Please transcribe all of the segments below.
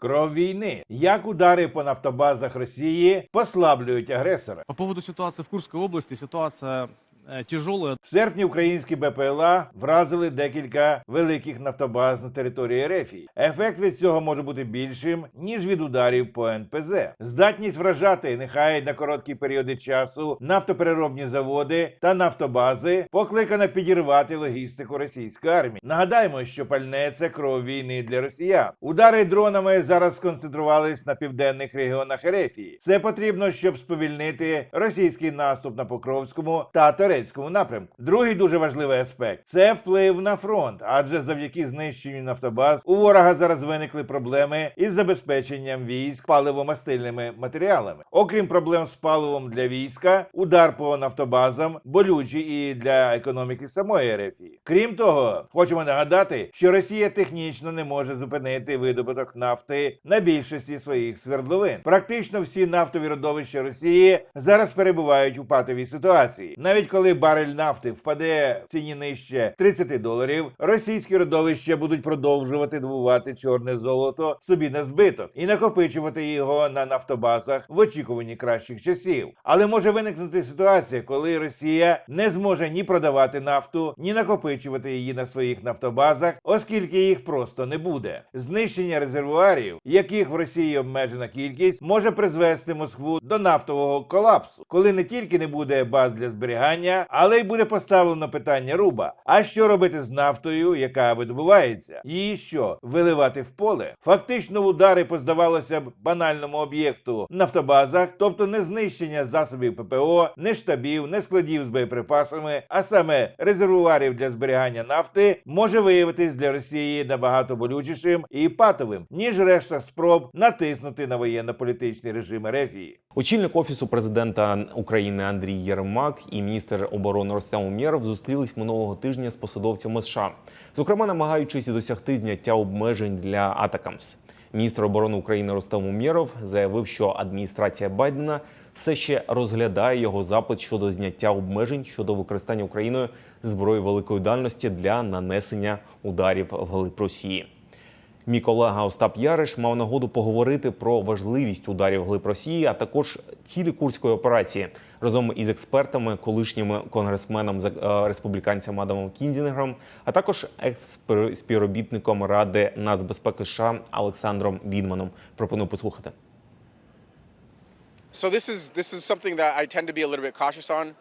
Кров війни. Як удари по нафтобазах Росії послаблюють агресора? По поводу ситуации в Курской области, ситуация э, тяжелая. В серпні українські БПЛА вразили декілька великих нафтобаз на території Ерефії. Ефект від цього може бути більшим ніж від ударів по НПЗ. Здатність вражати нехай на короткі періоди часу нафтопереробні заводи та нафтобази покликана підірвати логістику російської армії. Нагадаємо, що пальне це кров війни для росіян. Удари дронами зараз сконцентрувались на південних регіонах Ерефії. Це потрібно, щоб сповільнити російський наступ на Покровському та Торецькому напрямку. Другий дуже важливий аспект це вплив на фронт, адже завдяки знищенню нафтобаз у ворога зараз виникли проблеми із забезпеченням військ паливомастильними матеріалами. Окрім проблем з паливом для війська, удар по нафтобазам болючий і для економіки самої Ерефії. Крім того, хочемо нагадати, що Росія технічно не може зупинити видобуток нафти на більшості своїх свердловин. Практично всі нафтові родовища Росії зараз перебувають у патовій ситуації. Навіть коли барель нафти впаде в ціні нижче 30 доларів, російські родовища будуть продовжувати добувати чорне золото собі на збиток і накопичувати його на нафтобазах в очікуванні кращих часів. Але може виникнути ситуація, коли Росія не зможе ні продавати нафту, ні накопичувати її на своїх нафтобазах, оскільки їх просто не буде. Знищення резервуарів, яких в Росії обмежена кількість, може призвести Москву до нафтового колапсу, коли не тільки не буде баз для зберігання, але й буде поставлено питання руба. А що робити з нафтою, яка видобувається? Її що виливати в поле? Фактично, удари по здавалося б банальному об'єкту нафтобазах, тобто не знищення засобів ППО, не штабів, не складів з боєприпасами, а саме резервуарів для зберігання нафти, може виявитись для Росії набагато болючішим і патовим, ніж решта спроб натиснути на воєнно-політичний режим Ерефії. Очільник офісу президента України Андрій Єрмак і міністр оборони Ростем Умєров зустрілись минулого тижня з посадовцями США, зокрема намагаючись досягти зняття обмежень для Атакамс. Міністр оборони України Ростем Умєров заявив, що адміністрація Байдена все ще розглядає його запит щодо зняття обмежень щодо використання Україною зброї великої дальності для нанесення ударів в вглиб Росії. Мій колега Остап Яриш мав нагоду поговорити про важливість ударів глиб Росії, а також цілі курської операції разом із експертами, колишніми конгресменом е, республіканцем Адамом Кіндінгером, а також екс-співробітником Ради нацбезпеки США Олександром Відманом. Пропоную послухати.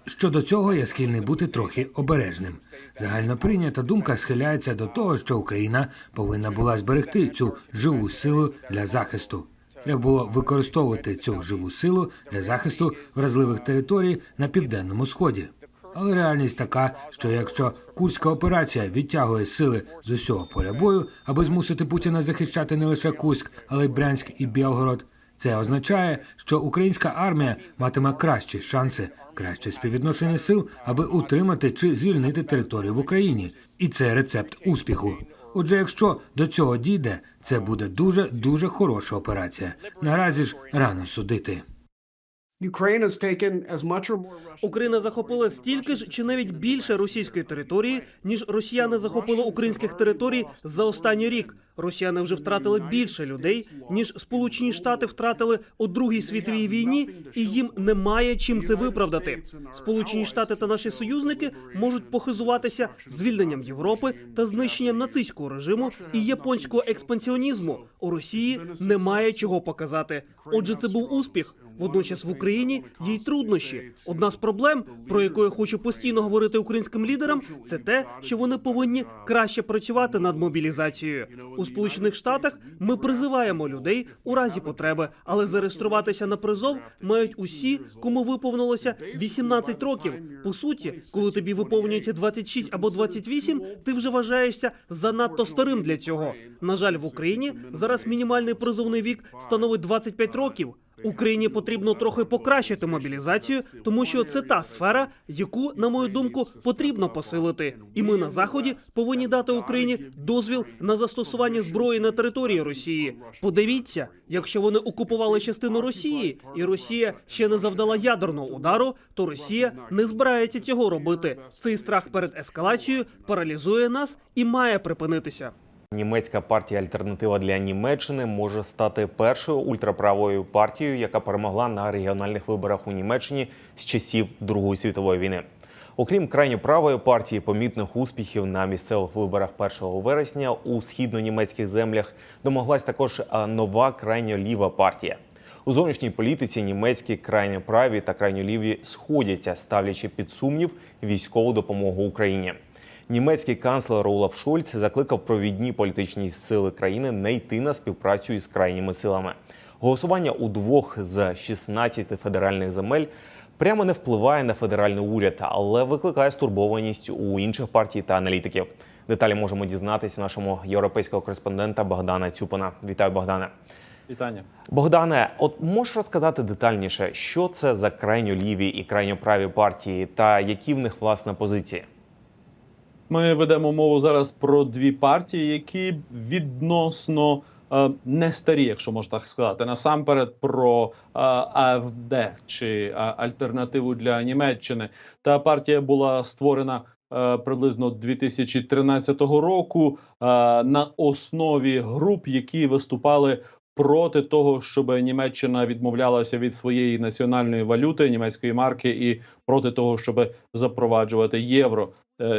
Щодо цього я схильний бути трохи обережним. Загально прийнята думка схиляється до того, що Україна повинна була зберегти цю живу силу для захисту. Треба було використовувати цю живу силу для захисту вразливих територій на південному сході. Але реальність така, що якщо курська операція відтягує сили з усього поля бою, аби змусити Путіна захищати не лише Курськ, але й Брянськ і Білгород, це означає, що українська армія матиме кращі шанси, краще співвідношення сил, аби утримати чи звільнити територію в Україні, і це рецепт успіху. Отже, якщо до цього дійде, це буде дуже дуже хороша операція. Наразі ж рано судити. Україна захопила стільки ж чи навіть більше російської території, ніж росіяни захопили українських територій за останній рік. Росіяни вже втратили більше людей, ніж Сполучені Штати втратили у Другій світовій війні, і їм немає чим це виправдати. Сполучені Штати та наші союзники можуть похизуватися звільненням Європи та знищенням нацистського режиму і японського експансіонізму. У Росії немає чого показати. Отже, це був успіх. Водночас в Україні є й труднощі. Одна з проблем, про яку я хочу постійно говорити українським лідерам, це те, що вони повинні краще працювати над мобілізацією. У Сполучених Штатах ми призиваємо людей у разі потреби, але зареєструватися на призов мають усі, кому виповнилося 18 років. По суті, коли тобі виповнюється 26 або 28, ти вже вважаєшся занадто старим для цього. На жаль, в Україні зараз мінімальний призовний вік становить 25 років. Україні потрібно трохи покращити мобілізацію, тому що це та сфера, яку, на мою думку, потрібно посилити. І ми на заході повинні дати Україні дозвіл на застосування зброї на території Росії. Подивіться, якщо вони окупували частину Росії, і Росія ще не завдала ядерного удару, то Росія не збирається цього робити. Цей страх перед ескалацією паралізує нас і має припинитися. Німецька партія Альтернатива для Німеччини може стати першою ультраправою партією, яка перемогла на регіональних виборах у Німеччині з часів Другої світової війни. Окрім крайньо правої партії, помітних успіхів на місцевих виборах 1 вересня у східно-німецьких землях домоглась також нова крайньо ліва партія. У зовнішній політиці німецькі крайньо праві та крайньо ліві сходяться, ставлячи під сумнів військову допомогу Україні. Німецький канцлер Олаф Шольц закликав провідні політичні сили країни не йти на співпрацю із крайніми силами. Голосування у двох з 16 федеральних земель прямо не впливає на федеральний уряд, але викликає стурбованість у інших партій та аналітиків. Деталі можемо дізнатися нашому європейського кореспондента Богдана Цюпина. Вітаю, Богдане. Вітання. Богдане, от можеш розказати детальніше, що це за крайньо ліві і крайньо праві партії, та які в них власне позиції? Ми ведемо мову зараз про дві партії, які відносно е, не старі, якщо можна так сказати. Насамперед про е, АФД чи е, альтернативу для Німеччини. Та партія була створена е, приблизно 2013 року е, на основі груп, які виступали. Проти того, щоб Німеччина відмовлялася від своєї національної валюти німецької марки, і проти того, щоб запроваджувати євро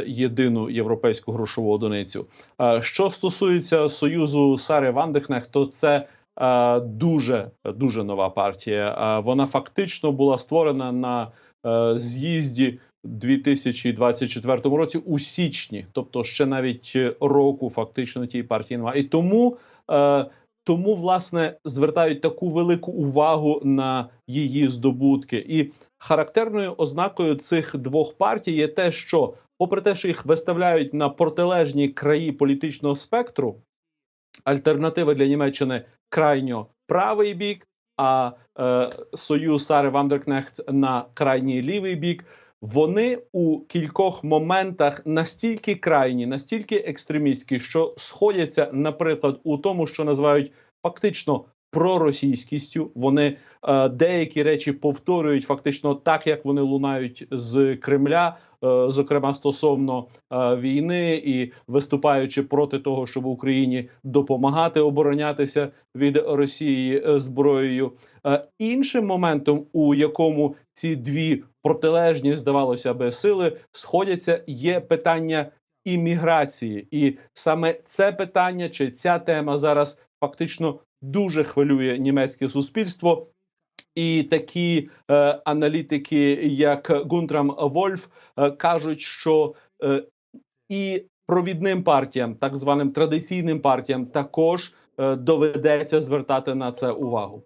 єдину європейську грошову одиницю. Е, Що стосується союзу Сари Вандехнех, то це е, дуже дуже нова партія. Е, Вона фактично була створена на е, з'їзді. 2024 році у січні, тобто ще навіть е, року фактично тій партії немає. І тому е, тому власне звертають таку велику увагу на її здобутки. І характерною ознакою цих двох партій є те, що, попри те, що їх виставляють на протилежні краї політичного спектру, альтернатива для Німеччини крайньо правий бік, а е, союз Сари Вандеркнехт на крайній лівий бік. Вони у кількох моментах настільки крайні, настільки екстремістські, що сходяться, наприклад, у тому, що називають фактично проросійськістю. Вони е, деякі речі повторюють фактично так, як вони лунають з Кремля, е, зокрема стосовно е, війни і виступаючи проти того, щоб Україні допомагати оборонятися від Росії е, зброєю. Е, іншим моментом, у якому ці дві протилежні, здавалося би, сили сходяться, є питання імміграції, і саме це питання чи ця тема зараз фактично дуже хвилює німецьке суспільство. І такі е, аналітики, як Гунтрам Вольф, е, кажуть, що е, і провідним партіям, так званим традиційним партіям, також е, доведеться звертати на це увагу.